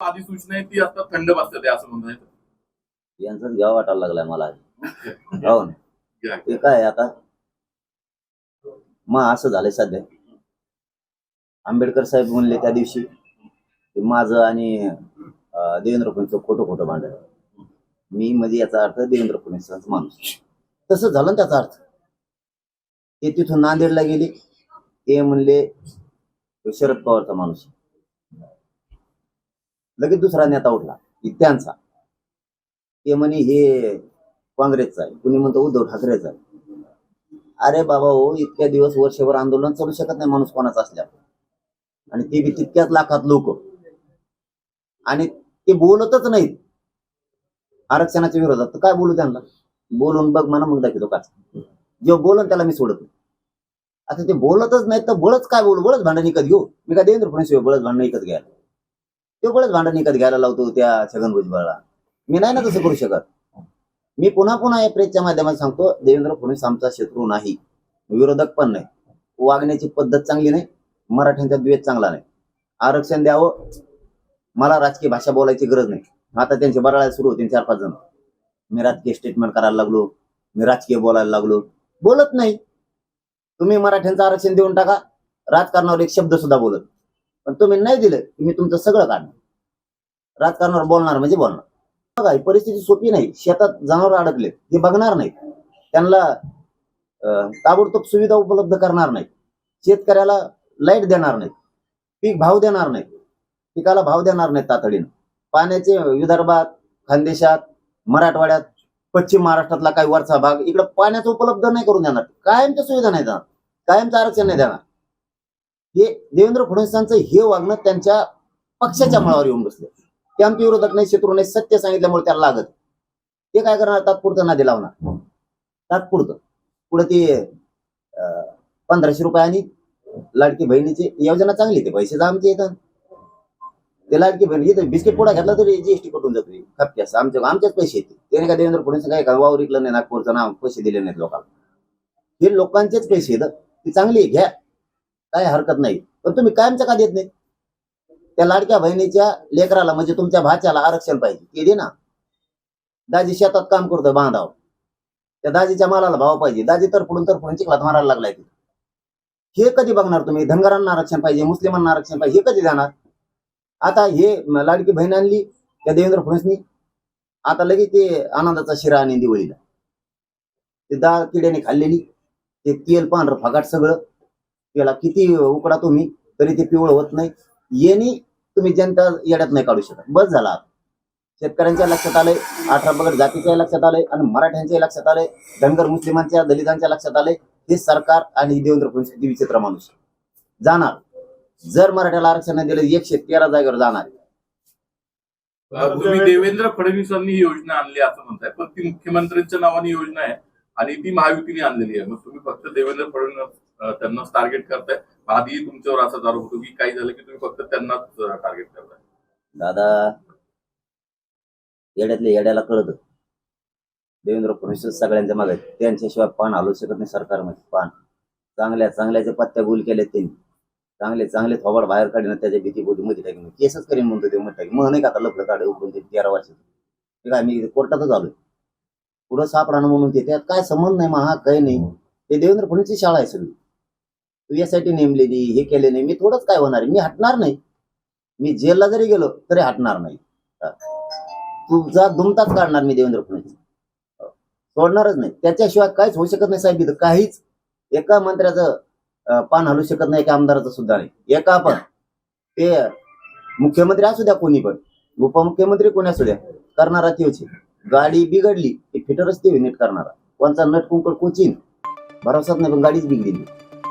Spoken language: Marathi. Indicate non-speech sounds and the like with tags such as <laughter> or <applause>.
अधिसूचना आहे ती आता थंड बसते ते असं म्हणता येतं यांचाच घ्यावा वाटायला लागलाय मला <laughs> हो ना. घ्या. ते काय आता? मग असं झालंय सध्या. आंबेडकर साहेब म्हणले त्या दिवशी की माझं आणि अं, देवेंद्र फडणवीसचं खोटं खोटं भांडण मी म्हणजे याचा अर्थ देवेंद्र फडणवीसांचा माणूस. तसं झालं ना त्याचा अर्थ. ते तिथून नांदेडला गेले. ते म्हणले तो शरद पवारचा माणूस लगेच दुसरा नेता उठला. की त्यांचा. ते म्हणे हे काँग्रेसचा आहे. कुणी म्हणतो उद्धव ठाकरेचा आहे. अरे बाबा हो इतक्या दिवस वर्षभर आंदोलन चालू शकत नाही माणूस कोणाचा असल्या आणि ते बी तितक्याच लाखात लोक. आणि ते बोलतच नाहीत. आरक्षणाच्या विरोधात. तर काय बोलू त्यांना? बोलून बघ म्हणा मग दाखवतो का? जेव्हा बोलून त्याला मी सोडत नाही. आता ते बोलतच नाही तर बळच काय बोलू? बळच भांडण विकत घेऊ. मी काय देवेंद्र फडणवीस बळच भांडण विकत घ्यायला. तो बळच भांडण विकत घ्यायला लावतो त्या छगन भुजबळला. मी नाही ना तसं करू शकत. मी पुन्हा पुन्हा या प्रेसच्या माध्यमात सांगतो देवेंद्र फडणवीस आमचा शत्रू नाही. विरोधक पण नाही. वागण्याची पद्धत चांगली नाही मराठ्यांचा द्वेष चांगला नाही. आरक्षण द्यावं मला राजकीय भाषा बोलायची गरज नाही. आता त्यांचे बराळा सुरू होते चार पाच जण. मी राजकीय स्टेटमेंट करायला लागलो मी राजकीय बोलायला लागलो. बोलत नाही. तुम्ही मराठ्यांचं आरक्षण देऊन टाका. राजकारणावर एक शब्द सुद्धा बोलत पण तुम्ही नाही दिलं की मी तुमचं सगळं काढणार. राजकारणावर बोलणार म्हणजे बोलणार. बघा ही परिस्थिती सोपी नाही. शेतात जनावर अडकले हे बघणार नाहीत. त्यांना ताबडतोब सुविधा उपलब्ध करणार नाही शेतकऱ्याला लाइट देणार नाही पीक भाव देणार नाही पिकाला भाव देणार नाही तातडीनं. पाण्याचे विदर्भात खानदेशात मराठवाड्यात पश्चिम महाराष्ट्रातला काही वरचा भाग इकडं पाण्याचं उपलब्ध नाही करून देणार. कायमच्या सुविधा नाही देणार. कायमचं आरक्षण नाही देणार. हे देवेंद्र फडणवीसांचं हे वागणं त्यांच्या पक्षाच्या मळावर येऊन बसले. ते आमचे विरोधक नाही शत्रू नाही सत्य सांगितल्यामुळे त्याला लागत. ते काय करणार? तात्पुरतं नादी लावणार. तात्पुरतं. पुढे ते अं, पंधराशे रुपयानी लाडकी बहिणीची योजना चांगली ते पैसे आमचे येतात. ते लाडकी बहिणी इथं बिस्किट पुढा घातला तरी जीएसटी कटून जातो. खपके असं आमच्या आमच्याच पैसे येते त्याने काय देवेंद्र फडणवीस काय का वावर विकलं नाही नागपूरचं नाव पैसे दिले नाहीत लोकांना. हे लोकांचेच पैसे येतात ते चांगली आहे, घ्या. काय हरकत नाही. पण तुम्ही कायमचं का देत नाही? त्या लाडक्या बहिणीच्या लेकराला म्हणजे तुमच्या भाच्याला आरक्षण पाहिजे. ते दे ना. दाजी शेतात काम करतोय बांधाव त्या दाजीच्या मालाला भाव पाहिजे. दाजी तर पुढून तर पुढून चिखलात मारायला लागलाय ते. हे कधी बघणार तुम्ही? धनगरांना आरक्षण पाहिजे मुस्लिमांना आरक्षण पाहिजे हे कधी जाणार? आता हे लाडकी बहीण आणली त्या देवेंद्र फडणवीसनी. आता लगेच ते आनंदाचा शिरा आणि दिवाळीला. ते डाळ किड्याने खाल्लेली. ते तेल पांढरं फगाट सगळं. त्याला किती उकडा तुम्ही तरी ते पिवळं होत नाही. येणी तुम्ही जनता येड्यात नाही काढू शकत. बस झाला. शेतकऱ्यांच्या लक्षात आलंय अठरा पगड जातीच्या लक्षात आलंय आणि मराठ्यांच्या लक्षात आलंय धनगर मुस्लिमांच्या दलितांच्या लक्षात आलंय. हे सरकार आणि देवेंद्र फडणवीस किती विचित्र माणूस जाणार. जर मराठ्याला आरक्षण नाही दिलं एकशे तेरा जागेवर जाणार तुम्ही देवेंद्र फडणवीसांनी ही योजना आणली असं म्हणताय. पण ती मुख्यमंत्र्यांच्या नावाने योजना आहे आणि ती महायुतीने आणलेली आहे. मग तुम्ही फक्त देवेंद्र फडणवीस त्यांनाच टार्गेट करताय. आधी तुमच्यावर असाच आरोप होतो की काही झालं की तुम्ही फक्त त्यांनाच टार्गेट करताय. दादा येड्यातल्या येड्याला कळत. देवेंद्र फडणवीस सगळ्यांच्या मागे. त्यांच्याशिवाय पान हलवू शकत नाही सरकारमध्ये. पान. चांगल्या चांगल्याच्या पत्त्या गोल केल्या त्यांनी. चांगले चांगले थोबाड बाहेर काढीन त्याच्या भीतीपोटी मध्ये टाकीन केसच करीन म्हणतो ते म्हणतात मग नाही का आता लफडं काढे उकडून ते तेरा वर्ष ते काय मी कोर्टातच आलोय. पुढं सापडाणं म्हणून ते. त्यात काय संबंध नाही मग हा काही नाही. ते देवेंद्र फडणवीसची शाळा आहे सगळी. तू यासाठी नेमलेली हे केले नाही मी थोडंच काय होणार मी हटणार नाही. मी जेलला जरी गेलो तरी हटणार नाही. तुझा दुमताच काढणार मी देवेंद्र फडणवीस. हो. सोडणारच नाही. त्याच्याशिवाय काहीच होऊ शकत नाही साहेब इथं काहीच. एका मंत्र्याचं पान हलू शकत नाही एका आमदाराचं सुद्धा नाही. एका पण ते मुख्यमंत्री असू द्या कोणी पण. उपमुख्यमंत्री कोणी असू द्या. करणारा तेच गाडी बिघडली की फिटरच ते नीट करणारा. कोणचा नट कुंकड कोचिन. भरोसाच नाही पण गाडीच बिघडली.